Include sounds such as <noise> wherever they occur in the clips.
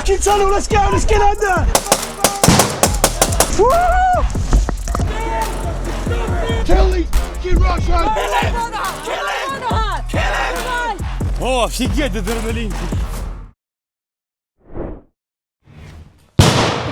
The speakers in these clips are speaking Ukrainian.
fucking tunnel. Let's go. Let's get under. Woo! Kill these fucking Russians. Kill him. Kill him. Kill him. О, офігеть, адреналін.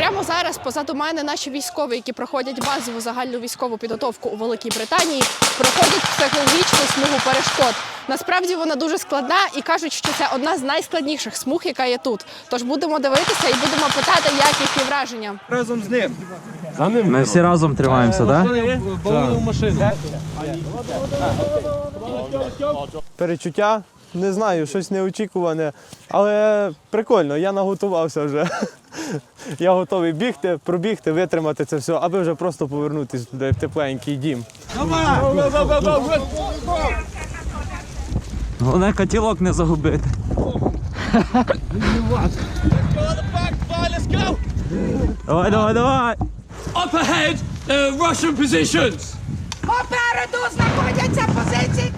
Прямо зараз позаду мене наші військові, які проходять базову загальну військову підготовку у Великій Британії, проходять психологічну смугу перешкод. Насправді вона дуже складна і кажуть, що це одна з найскладніших смуг, яка є тут. Тож будемо дивитися і будемо питати, як їхні враження. Разом з ним. Ми всі разом тримаємося, так? перечуття. Не знаю, щось неочікуване, але прикольно, я наготувався вже. <laughs> Я готовий бігти, пробігти, витримати це все, аби вже просто повернутися в тепленький дім. Головне котілок не загубити. Давай, давай, давай! Up ahead, there are Russian positions. Попереду знаходяться позиції.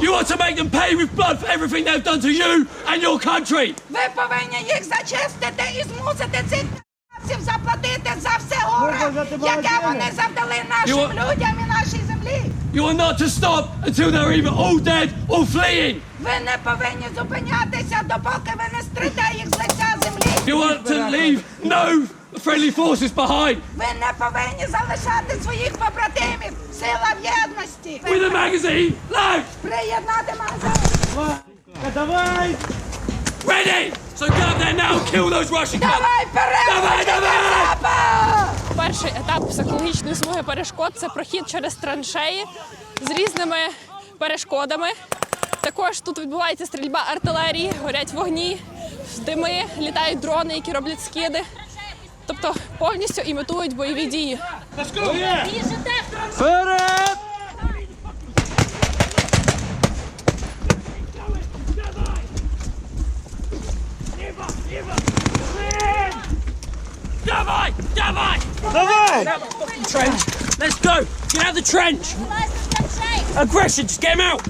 You want to make them pay with blood for everything they've done to you and your country. Ви повинні їх зачистити і змусити цих кацапів заплатити за все горе, яке вони завдали нашим You- людям і нашій землі. You are not to stop until they're either all dead or fleeing. Ви не повинні зупинятися, допоки ви не стрите їх з лиця землі. You want to leave no friendly forces behind. Ви не повинні залишати своїх побратимів. Сила в єдності. With a magazine, load, Приєднати магазин. ready. So get up there now, kill those Russian cunts. Давай! Давай, давай! Перший етап психологічної смуги перешкод це прохід через траншеї з різними перешкодами. Також тут відбувається стрільба артилерії, горять вогні, дими, літають дрони, які роблять скиди. Тобто повністю імітують бойові дії. Вперед! Давай, давай. Давай! Trench. Let's go. Get out of the trench. Aggression, just get him out.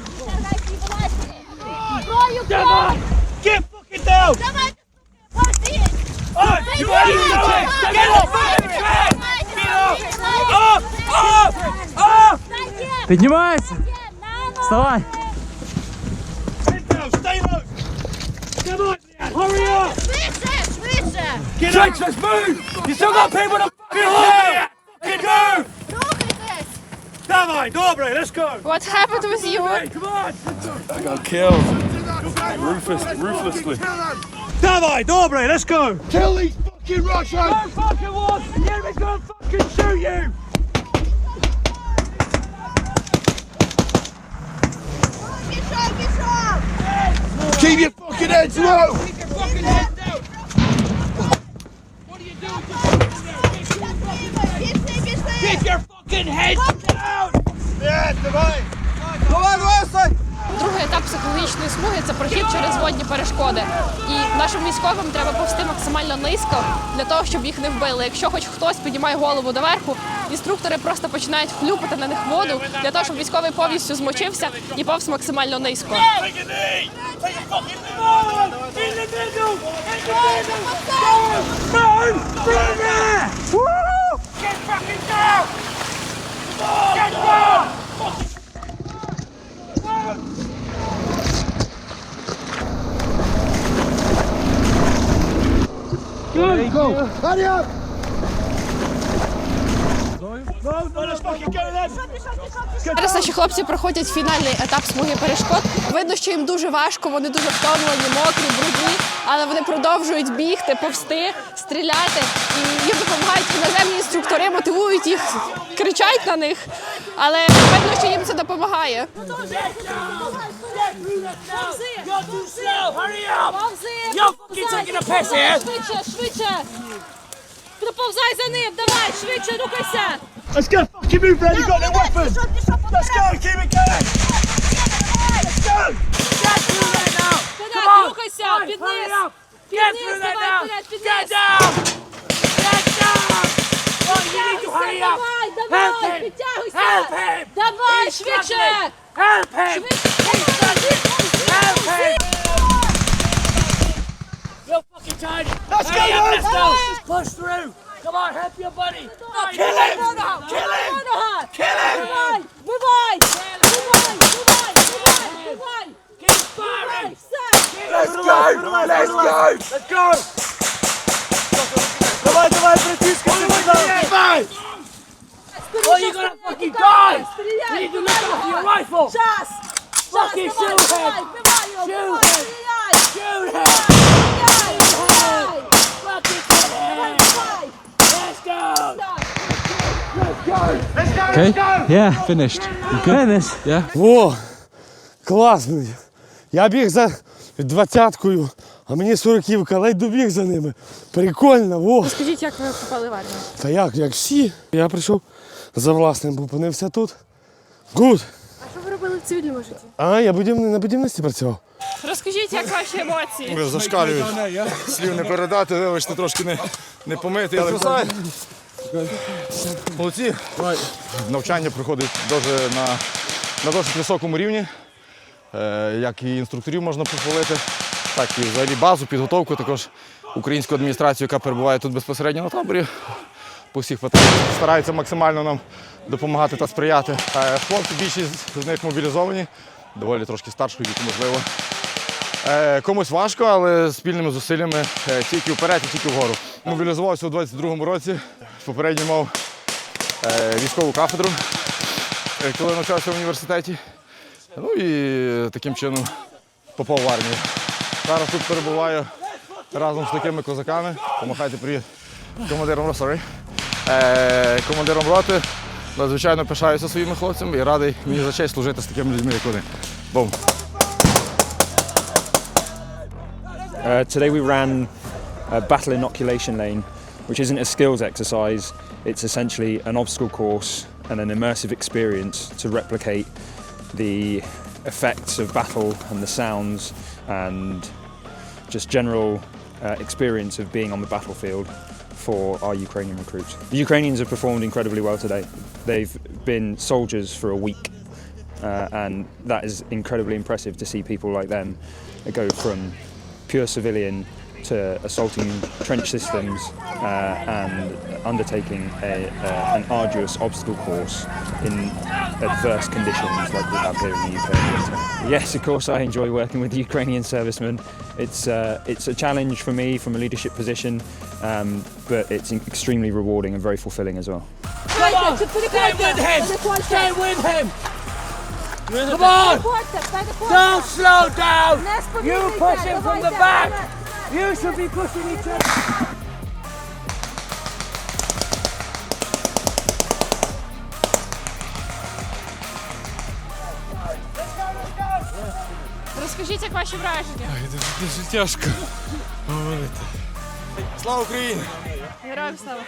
Давай. Get fucking down! Oh, you ready to do it? Get off! Get off! Off! Off! Off! Піднімайся! Вставай! Sit down, stay low! Come on, Leanne, hurry up! Get Trench, up! let's move. You still got people to fucking hold! Fucking move! Давай, добре, let's go! What happened with you? Come on! I got killed ruthless, ruthlessly. Давай, добре, let's go! Kill these fucking Russians! Don't fucking want! The enemy's gonna fucking shoot you! Keep your fucking heads low! Keep your fucking heads down! Yeah, давай! Давай, давай, Другий етап психологічної смуги це прохід через водні перешкоди. І нашим військовим треба повсти максимально низько для того, щоб їх не вбили. Якщо хоч хтось піднімає голову доверху, інструктори просто починають хлюпати на них воду для того, щоб військовий повністю змочився і повз максимально низько. Get fucking! Go! Hurry up! Зараз наші хлопці проходять фінальний етап смуги перешкод. Видно, що їм дуже важко, вони дуже втомлені, мокрі, брудні, але вони продовжують бігти, повсти, стріляти. І їм допомагають іноземні інструктори, мотивують їх, кричать на них. Але видно, що їм це допомагає. You're too fucking taking a piss. Швидше, швидше! Доповзай за ним, давай, швидше, рухайся! Let's go! Fucking move, man! You got their weapons! Let's go! Keep it going! Let's go! Вперед, рухайся, під низ! Get Під through низ, that давай, now. вперед, під Get down. Get down. Oh, you need to hurry up. Давай, Help давай, him. підтягуйся! Help him. Давай, швидше! Help him. Швидше! Help him. You're fucking fucking tiny. Let's go, let's go. Just push through. Come on, help your buddy. Kill him. Kill him. Kill him. Вбивай! Вбивай! Вбивай! Вбивай! Вбивай! Вбивай! Keep firing. Все! Let's go. Let's go. Let's go. Давай, давай, братішка, ти туди! Oh, you're gonna fucking die. You Стріляй! need to let off your rifle. Час! Fucking Давай, shoot давай, him. вбивай його! Shoot Вбивай! him. Стріляй! Shoot him. Okay? Yeah, finished. You finished? Yeah. О, клас. Я біг за двадцяткою, а мені сороківка, ледь добіг за ними. Прикольно, во. Скажіть, як ви попали в армію? Та як, як всі. Я прийшов за власним, опинився тут. Гуд. А що ви робили в цивільному житті? А, я будівни, на будівництві працював. Розкажіть, як ваші емоції? Зашкалюють. Слів не передати, вибачте, трошки не, не помити, але все. Молодці. Навчання проходить дуже на, на досить високому рівні. Е, як і інструкторів можна похвалити, так і взагалі базу, підготовку, також українську адміністрацію, яка перебуває тут безпосередньо на таборі. По всіх питаннях стараються максимально нам допомагати та сприяти. Хлопці, більшість з них мобілізовані, доволі трошки старшого віку, можливо. Е, комусь важко, але спільними зусиллями е, тільки вперед і тільки вгору. Мобілізувався у 22-му році. Попередньо мав е, військову кафедру, коли навчався в університеті. Ну і таким чином попав в армію. Зараз тут перебуваю разом з такими козаками. Помахайте привіт командиром ро- Е, командиром роти. Надзвичайно пишаюся своїми хлопцями і радий мені за честь служити з такими людьми, як вони. Бом! Uh, today we ran a battle inoculation lane, which isn't a skills exercise, it's essentially an obstacle course and an immersive experience to replicate the effects of battle and the sounds and just general uh, experience of being on the battlefield for our Ukrainian recruits. The Ukrainians have performed incredibly well today. They've been soldiers for a week uh, and that is incredibly impressive to see people like them go from pure civilian to assaulting trench systems uh, and undertaking a, uh, an arduous obstacle course in adverse conditions like we have here in the UK. Yes, of course, I enjoy working with the Ukrainian servicemen. It's uh, it's a challenge for me from a leadership position, um, but it's extremely rewarding and very fulfilling as well. Stay with him. Stay with him. Come on. Don't slow down. You push him from the back. You should be pushing each other. Розкажіть, як ваші враження? Дуже тяжко говорити. Слава Україні! Героям слава!